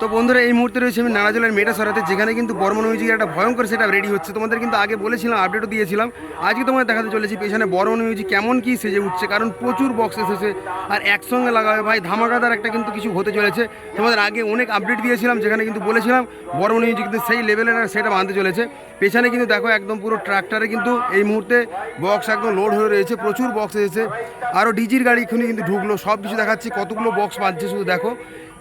তো বন্ধুরা, এই মুহূর্তে রয়েছে আমি নানাজলের মেটা সরাতে, যেখানে কিন্তু বর্মন মিউজিকের একটা ভয়ঙ্কর সেটা রেডি হচ্ছে। তোমাদের কিন্তু আগে বলেছিলাম আপডেটও দিয়েছিলাম। আজকে তোমাদের দেখাতে চলেছি পেছনে বর্মন মিউজিক কেমন কি সেজে উঠছে, কারণ প্রচুর বক্স এসেছে। আর একসঙ্গে লাগাবে ভাই, ধামাকাদার একটা কিন্তু কিছু হতে চলেছে। তোমাদের আগে অনেক আপডেট দিয়েছিলাম, যেখানে কিন্তু বলেছিলাম বর্মন মিউজিক কিন্তু সেই লেভেলের সেটা বাঁধতে চলেছে। পেছনে কিন্তু দেখো একদম পুরো ট্রাক্টরে কিন্তু এই মুহূর্তে বক্স একদম লোড হয়ে রয়েছে, প্রচুর বক্স এসেছে। আরও ডিজির গাড়ি এক্ষুনি কিন্তু ঢুকলো সব কিছু দেখাচ্ছি, কতগুলো বক্স বাঁধছে শুধু দেখো।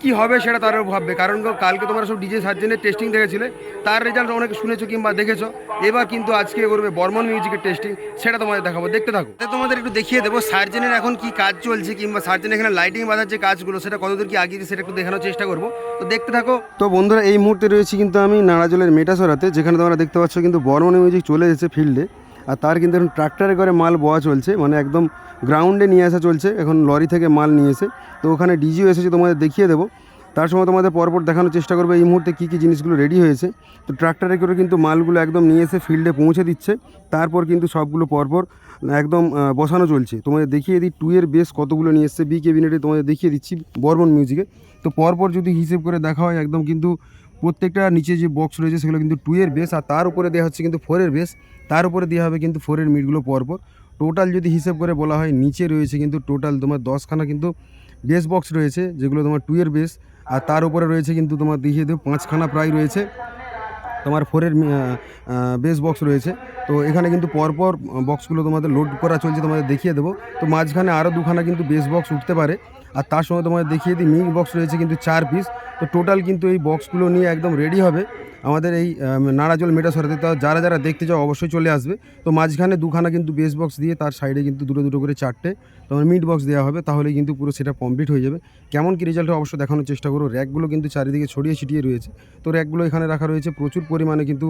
কি হবে সেটা তারও ভাববে। কারণ কালকে তোমরা সব ডিজে সার্জেনের টেস্টিং দেখেছিলে তার রেজাল্ট অনেকে শুনেছো কিংবা দেখেছ। এবার কিন্তু আজকে করবে বর্মন মিউজিকের টেস্টিং সেটা তোমাদের দেখাবো। দেখতে থাকো। তোমাদের একটু দেখিয়ে দেবো সার্জেনের এখন কি কাজ চলছে কিংবা সার্জেন এখানে লাইটিং বাঁধার যে কাজগুলো সেটা কতদূর কি আগিয়ে সেটা একটু দেখানোর চেষ্টা করব। তো দেখতে থাকো। তো বন্ধুরা এই মুহূর্তে রয়েছি কিন্তু আমি নাড়াজলের মেটাসরাতে যেখানে তোমরা দেখতে পাচ্ছ কিন্তু বর্মন মিউজিক চলে এসেছে ফিল্ডে আর তার কিন্তু এখন ট্রাক্টরে করে মাল বয়া চলছে মানে একদম গ্রাউন্ডে নিয়ে আসা চলছে, এখন লরি থেকে মাল নিয়ে এসে। তো ওখানে ডিজিও এসেছে, তোমাদের দেখিয়ে দেবো। তার সময় তোমাদের পরপর দেখানোর চেষ্টা করবে, এই মুহূর্তে কী কী জিনিসগুলো রেডি হয়েছে। তো ট্রাক্টরে করে কিন্তু মালগুলো একদম নিয়ে এসে ফিল্ডে পৌঁছে দিচ্ছে। তারপর কিন্তু সবগুলো পরপর একদম বসানো চলছে। তোমাদের দেখিয়ে দিই টু এর বেস কতগুলো নিয়ে এসছে বি কেবিনেটে তোমাদের দেখিয়ে দিচ্ছি বর্মন মিউজিকে তো পরপর যদি হিসেব করে দেখা হয়, একদম কিন্তু প্রত্যেকটা নিচে যে বক্স রয়েছে সেগুলো কিন্তু টু এর বেস আর তার উপরে দেওয়া হচ্ছে কিন্তু ফোরের বেস তার উপরে দেওয়া হবে কিন্তু ফোরের মিটগুলো পরপর। টোটাল যদি হিসেব করে বলা হয়, নিচে রয়েছে কিন্তু টোটাল তোমার দশখানা কিন্তু বেস বক্স রয়েছে, যেগুলো তোমার টু এর বেস আর তার উপরে রয়েছে কিন্তু তোমার দেখিয়ে দেবো, পাঁচখানা প্রায় রয়েছে। তোমার ফোরের বেস বক্স রয়েছে। তো এখানে কিন্তু পরপর বক্সগুলো তোমাদের লোড করা চলছে, তোমাদের দেখিয়ে দেবো। তো মাঝখানে আরও দুখানা কিন্তু বেস বক্স উঠতে পারে। আর তার সঙ্গে তোমাদের দেখিয়ে দিই মিক বক্স রয়েছে কিন্তু চার পিস তো টোটাল কিন্তু এই বক্সগুলো নিয়ে একদম রেডি হবে। আমাদের এই নাড়াজল মেটা সরাতে, তো যারা যারা দেখতে চাও অবশ্যই চলে আসবে। তো মাঝখানে দুখানা কিন্তু বেস বক্স দিয়ে তার সাইডে কিন্তু দুটো দুটো করে চারটে তোমার মিড বক্স দেওয়া হবে তাহলে কিন্তু পুরো সেটা কমপ্লিট হয়ে যাবে। কেমন কী রেজাল্ট অবশ্য দেখানোর চেষ্টা করো। র্যাকগুলো কিন্তু চারিদিকে ছড়িয়ে ছিটিয়ে রয়েছে। তো র্যাকগুলো এখানে রাখা রয়েছে। প্রচুর পরিমাণে কিন্তু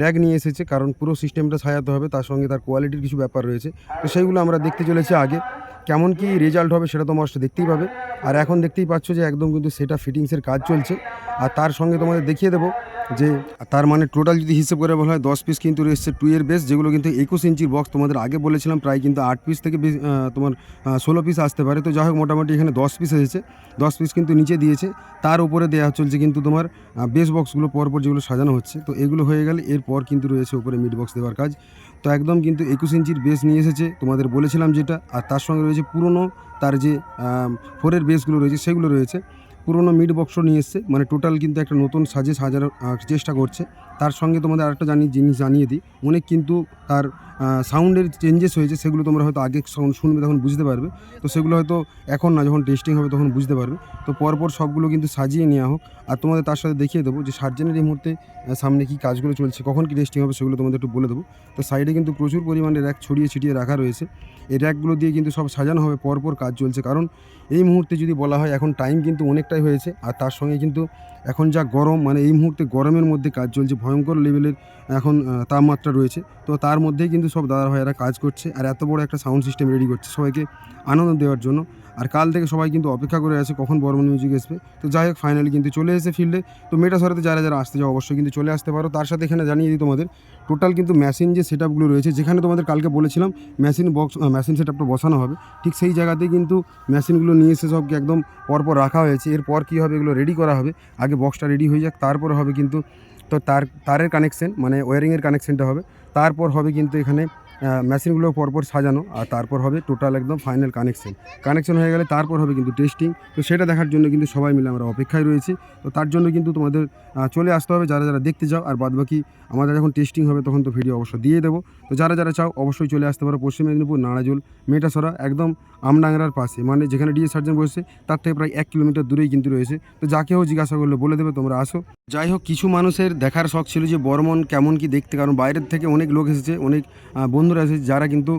র্যাক নিয়ে এসেছে, কারণ পুরো সিস্টেমটা সাজাতে হবে, তার সঙ্গে তার কোয়ালিটির কিছু ব্যাপার রয়েছে। তো সেইগুলো আমরা দেখতে চলেছি আগে। কেমন কি রেজাল্ট হবে সেটা তোমার দেখতেই পাবে। আর এখন দেখতেই পাচ্ছ যে একদম কিন্তু সেটা ফিটিংসের কাজ চলছে। আর তার সঙ্গে তোমাদের দেখিয়ে দেবো। যে তার মানে টোটাল যদি হিসেব করে বলা হয়, দশ পিস কিন্তু রয়েছে টু এর বেস যেগুলো কিন্তু একুশ ইঞ্চির বক্স তোমাদের আগে বলেছিলাম, প্রায় কিন্তু আট পিস থেকে তোমার ষোলো পিস আসতে পারে। তো যাই হোক, মোটামুটি এখানে দশ পিস এসেছে। দশ পিস কিন্তু নিচে দিয়েছে। তার উপরে দেওয়া চলছে কিন্তু তোমার বেস বক্সগুলো পরপর যেগুলো সাজানো হচ্ছে। তো এগুলো হয়ে গেলে এরপর কিন্তু রয়েছে উপরে মিড বক্স দেওয়ার কাজ। তো একদম কিন্তু একুশ ইঞ্চির বেস নিয়ে এসেছে, তোমাদের বলেছিলাম যেটা। আর তার সঙ্গে রয়েছে পুরনো, তার যে ফোরের বেসগুলো রয়েছে, সেগুলো রয়েছে। পুরনো মিড বক্সও নিয়ে এসছে। মানে টোটাল কিন্তু একটা নতুন সাজে সাজানোর চেষ্টা করছে। তার সঙ্গে তোমাদের আরেকটা জানি জিনিস জানিয়ে দিই। অনেক কিন্তু তার সাউন্ডের চেঞ্জেস হয়েছে, সেগুলো তোমরা হয়তো আগে সাউন্ড শুনবে তখন বুঝতে পারবে। তো সেগুলো হয়তো এখন না, যখন টেস্টিং হবে তখন বুঝতে পারবে। তো পরপর সবগুলো কিন্তু সাজিয়ে নেওয়া হোক। আর তোমাদের তার সাথে দেখিয়ে দেবো যে সার্জেনের এই মুহূর্তে সামনে কী কাজগুলো চলছে, কখন কী টেস্টিং হবে সেগুলো তোমাদের একটু বলে দেবো। তো সাইডে কিন্তু প্রচুর পরিমাণে র্যাক ছড়িয়ে ছিটিয়ে রাখা রয়েছে। এই র্যাকগুলো দিয়ে কিন্তু সব সাজানো হবে, পরপর কাজ চলছে। কারণ এই মুহূর্তে যদি বলা হয় এখন টাইম কিন্তু অনেকটাই হয়েছে। আর তার সঙ্গে কিন্তু এখন যা গরম মানে এই মুহূর্তে গরমের মধ্যে কাজ চলছে, ভয়ঙ্কর লেভেলের এখন তাপমাত্রা রয়েছে। তো তার মধ্যেই কিন্তু সব দাদা ভাইয়েরা কাজ করছে আর এত বড় একটা সাউন্ড সিস্টেম রেডি করছে। সবাইকে আনন্দ দেওয়ার জন্য। আর কাল থেকে সবাই কিন্তু অপেক্ষা করে আছে কখন বর্মন মিউজিক আসবে। তো যাই হোক ফাইনালি কিন্তু চলে এসে ফিল্ডে তো মেটা সরাতে যারা যারা আসতে চাও অবশ্যই কিন্তু চলে আসতে পারো। তার সাথে এখানে জানিয়ে দিই তোমাদের টোটাল কিন্তু মেশিন যে সেট আপগুলো রয়েছে, যেখানে তোমাদের কালকে বলেছিলাম মেশিন বক্স মেশিন সেট আপটা বসানো হবে, ঠিক সেই জায়গাতেই কিন্তু মেশিনগুলো নিয়ে এসে সবকে একদম পরপর রাখা হয়েছে। এরপর কী হবে, এগুলো রেডি করা হবে। আগে বক্সটা রেডি হয়ে যাক, তারপর হবে কিন্তু, তো তার, তারের কানেকশন মানে ওয়ারিংয়ের কানেকশনটা হবে। তারপর হবে কিন্তু এখানে মেশিনগুলো পরপর সাজানো আর তারপর হবে টোটাল একদম ফাইনাল কানেকশন কানেকশন হয়ে গেলে তারপর হবে কিন্তু টেস্টিং তো সেটা দেখার জন্য কিন্তু সবাই মিলে আমরা অপেক্ষায় রয়েছি। তো তার জন্য কিন্তু তোমাদের চলে আসতে হবে। যারা যারা দেখতে যাও আর বাদবাকি আমাদের যখন টেস্টিং হবে তখন তো ভিডিও অবশ্যই দিয়ে দেবো। তো যারা যারা চাও অবশ্যই চলে আসতে পারো পশ্চিম মেদিনীপুর নাড়াজোল মেটাসরা, একদম আমডাংরার পাশে। মানে যেখানে ডিএ সার্জন বসেছে, তার থেকে প্রায় এক কিলোমিটার দূরেই কিন্তু রয়েছে। তো যাকে হোক জিজ্ঞাসা করলে বলে দেবে, তোমরা আসো। যাই হোক, কিছু মানুষের দেখার শখ ছিল যে বর্মন কেমন কি দেখতে। কারণ বাইরের থেকে অনেক লোক এসেছে, অনেক বন্ধুরা এসেছে যারা কিন্তু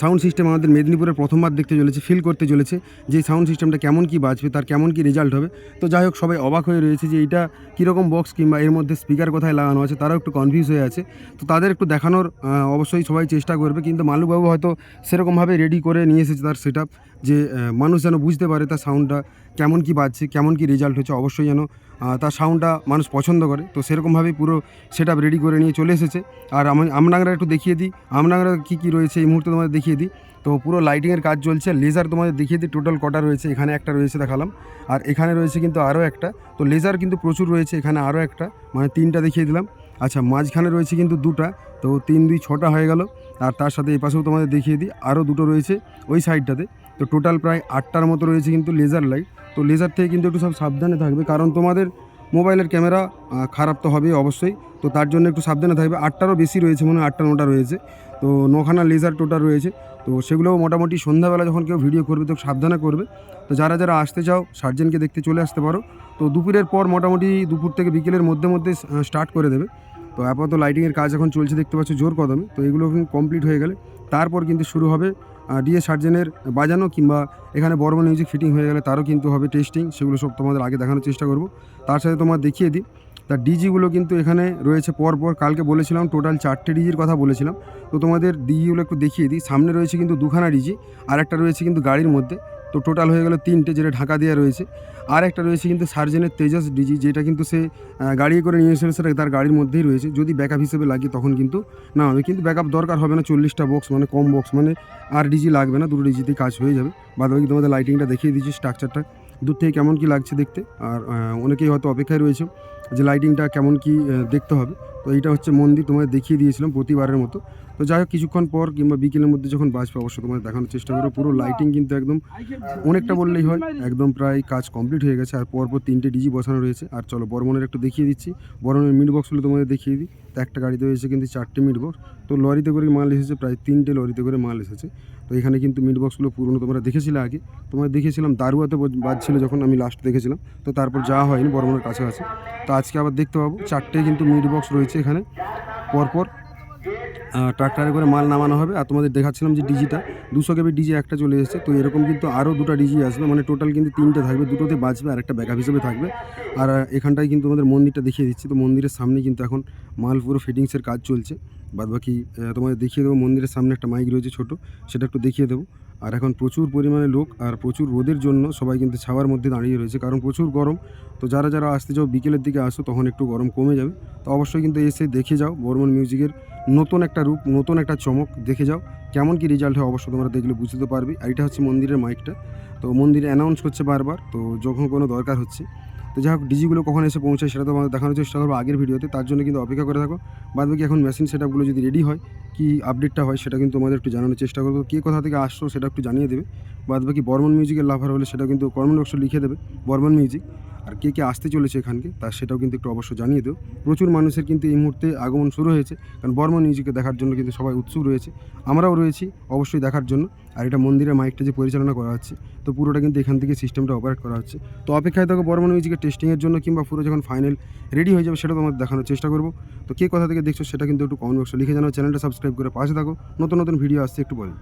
সাউন্ড সিস্টেম আমাদের মেদিনীপুরের প্রথমবার দেখতে চলেছে ফিল করতে চলেছে যে সাউন্ড সিস্টেমটা কেমন কি বাজবে, তার কেমন কি রেজাল্ট হবে। তো যাই হোক, সবাই অবাক হয়ে রয়েছে যে এইটা কীরকম বক্স কিংবা এর মধ্যে স্পিকার কোথায় লাগানো আছে, তারাও একটু কনফিউজ হয়ে আছে। তো তাদের একটু দেখানোর অবশ্যই সবাই চেষ্টা করবে। কিন্তু মালুবাবু হয়তো সেরকমভাবে রেডি করে নিয়ে এসেছে তার সেট যে মানুষ যেন বুঝতে পারে তার সাউন্ডটা কেমন কি বাজছে, কেমন কি রেজাল্ট হচ্ছে অবশ্যই যেন তার সাউন্ডটা মানুষ পছন্দ করে। তো সেরকমভাবেই পুরো সেট রেডি করে নিয়ে চলে এসেছে। আর আমি আমনাংরা একটু দেখিয়ে দিই। আমনাংরা কী কী রয়েছে এই মুহূর্তে তোমাদের দেখিয়ে দিই। তো পুরো লাইটিংয়ের কাজ চলছে। লেজার তোমাদের দেখিয়ে দিই। টোটাল কটা রয়েছে, এখানে একটা রয়েছে দেখালাম। আর এখানে রয়েছে কিন্তু আরও একটা। তো লেজার কিন্তু প্রচুর রয়েছে, এখানে আরও একটা। মানে তিনটা দেখিয়ে দিলাম। আচ্ছা মাঝখানে রয়েছে কিন্তু দুটা, তো তিন, দুই, ছটা হয়ে গেল। আর তার সাথে এই পাশেও তোমাদের দেখিয়ে দিই, আরও দুটো রয়েছে ওই সাইডটাতে। তো টোটাল প্রায় আটটার মতো রয়েছে কিন্তু লেজার লাইট তো লেজার থেকে কিন্তু একটু সব সাবধানে থাকবে, কারণ তোমাদের মোবাইলের ক্যামেরা খারাপ তো হবেই অবশ্যই। তো তার জন্য একটু সাবধানে থাকবে, আটটারও বেশি রয়েছে মনে হয়, আটটা, নটা রয়েছে। তো নখানা লেজার টোটাল রয়েছে। তো সেগুলোও মোটামুটি সন্ধ্যাবেলা যখন কেউ ভিডিও করবে, তো সাবধানে করবে। তো যারা যারা আসতে চাও সার্জেনকে দেখতে চলে আসতে পারো। তো দুপুরের পর মোটামুটি দুপুর থেকে বিকেলের মধ্যে মধ্যে স্টার্ট করে দেবে। তো আপাতত লাইটিংয়ের কাজ এখন চলছে, দেখতে পাচ্ছ জোর কদমে। তো এগুলো কমপ্লিট হয়ে গেলে, তারপর কিন্তু শুরু হবে ডিএ সার্জেনের বাজানো কিংবা এখানে বড় মিউজিক ফিটিং হয়ে গেলে তারও কিন্তু হবে টেস্টিং সেগুলো সব তোমাদের আগে দেখানোর চেষ্টা করব। তার সাথে তোমার দেখিয়ে দিই তার ডিজিগুলো কিন্তু এখানে রয়েছে পরপর, কালকে বলেছিলাম টোটাল চারটে ডিজির কথা বলেছিলাম। তো তোমাদের ডিজিগুলো একটু দেখিয়ে দিই, সামনে রয়েছে কিন্তু দুখানা ডিজি আর একটা রয়েছে কিন্তু গাড়ির মধ্যে। তো টোটাল হয়ে গেল তিনটে যেটা ঢাকা দেওয়া রয়েছে। আর একটা রয়েছে কিন্তু সার্জেনের তেজাস ডিজি, যেটা কিন্তু সে গাড়ি করে নিয়ে এসেছিল, সেটা তার গাড়ির মধ্যেই রয়েছে। যদি ব্যাকআপ হিসেবে লাগে তখন কিন্তু না হবে। কিন্তু ব্যাকআপ দরকার হবে না, চল্লিশটা বক্স মানে কম বক্স মানে আর ডিজি লাগবে না, দুটো ডিজিতেই কাজ হয়ে যাবে। বাদ বাকি তোমাদের লাইটিংটা দেখিয়ে দিচ্ছি স্ট্রাকচারটা দূর থেকে কেমন কি লাগছে দেখতে, আর অনেকেই হয়তো অপেক্ষায় রয়েছে যে লাইটিংটা কেমন কি দেখতে হবে। তো এইটা হচ্ছে মন্দির তোমাদের দেখিয়ে দিয়েছিলাম প্রতিবারের মতো। তো যাই হোক, কিছুক্ষণ পর কিংবা বিকেলের মধ্যে যখন বাজবে, অবশ্যই তোমাদের দেখানোর চেষ্টা করব। পুরো লাইটিং কিন্তু একদম অনেকটা বললেই হয়, একদম প্রায় কাজ কমপ্লিট হয়ে গেছে। আর পরপর তিনটে ডিজি বসানো রয়েছে। আর চলো, বর্মনের একটু দেখিয়ে দিচ্ছি। বর্মনের মিড বক্সগুলো তোমাদের দেখিয়ে দিই। তো একটা গাড়িতে হয়েছে কিন্তু চারটে মিড বক্স তো লরিতে করে মাল এসেছে, প্রায় তিনটে লরিতে করে মাল এসেছে। তো এখানে কিন্তু মিড বক্সগুলো পুরনো তোমরা দেখেছিলে আগে। তোমার দেখেছিলাম, দারুয়াতে বজ- বাজছিল যখন আমি লাস্ট দেখেছিলাম। তো তারপর যাওয়া হয়নি বর্মনের কাছাকাছি। তো আজকে আবার দেখতে পাবো চারটে কিন্তু মিড বক্স রয়েছে। এখানে। পরপর ট্রাক্টরে করে মাল নামানো হবে। আর তোমাদের দেখাচ্ছিলাম যে ডিজিটা, দুশো কেবি ডিজি একটা চলে এসেছে। তো এরকম কিন্তু আরও দুটো ডিজি আসবে। মানে টোটাল কিন্তু তিনটে থাকবে। দুটোতে বাঁচবে আর একটা ব্যাকআপ হিসেবে থাকবে। আর এখানটায় কিন্তু তোমাদের মন্দিরটা দেখিয়ে দিচ্ছি। তো মন্দিরের সামনে কিন্তু এখন মাল পুরো ফিটিংসের কাজ চলছে। বাদ বাকি তোমাদের দেখিয়ে দেবো। মন্দিরের সামনে একটা মাইক রয়েছে ছোটো। সেটা একটু দেখিয়ে দেবো। আর এখন প্রচুর পরিমাণে লোক আর প্রচুর রোদের জন্য সবাই কিন্তু ছাওয়ার মধ্যে দাঁড়িয়ে রয়েছে। কারণ প্রচুর গরম। তো যারা যারা আসতে চাও বিকেলের দিকে আসো, তখন একটু গরম কমে যাবে। তো অবশ্যই কিন্তু এসে দেখে যাও। বর্মন মিউজিকের নতুন একটা রূপ, নতুন একটা চমক দেখে যাও। কেমন কি রেজাল্ট হয় অবশ্য তোমরা দেখলে বুঝতে পারবে। আর এটা হচ্ছে মন্দিরের মাইকটা তো মন্দিরে অ্যানাউন্স করছে বারবার। তো যখন কোনো দরকার হচ্ছে তো যাই হোক, ডিজিগুলো কখন এসে পৌঁছায় সেটা তো আমাদের দেখানোর চেষ্টা করব আগের ভিডিওতে, তার জন্য কিন্তু অপেক্ষা করে থাকো। বাদ বাকি এখন মেশিন সেট আপগুলো যদি রেডি হয়, কি আপডেটটা হয় সেটা কিন্তু আমাদের একটু জানানোর চেষ্টা করব। কে কোথা থেকে আসছো সেটা একটু জানিয়ে দেবে। বাদ বাকি বর্মন মিউজিকের লাভার হলে সেটা কিন্তু কমেন্ট বক্সে লিখে দেবে, বর্মন মিউজিক আর কে কে আসতে চলেছে এখানকে, তা সেটাও কিন্তু একটু অবশ্যই জানিয়ে দেও প্রচুর মানুষের কিন্তু এই মুহূর্তে আগমন শুরু হয়েছে, কারণ বর্মন মিউজিকে দেখার জন্য কিন্তু সবাই উৎসুক রয়েছে। আমরাও রয়েছি অবশ্যই দেখার জন্য। আর এটা মন্দিরের মাইকটা যে পরিচালনা করা হচ্ছে, তো পুরোটা কিন্তু এখান থেকে সিস্টেমটা অপারেট করা হচ্ছে। তো অপেক্ষায় থাকো বর্মন মিউজিকের টেস্টিংয়ের জন্য কিংবা পুরো যখন ফাইনাল রেডি হয়ে যাবে, সেটা তোমাদের দেখানোর চেষ্টা করব। তো কে কথা থেকে দেখছ, সেটা কিন্তু একটু কমেন্ট বক্সে লিখে জানাও চ্যানেলটা সাবস্ক্রাইব করে পাশে থাকো। নতুন নতুন ভিডিও আসছে, একটু পরে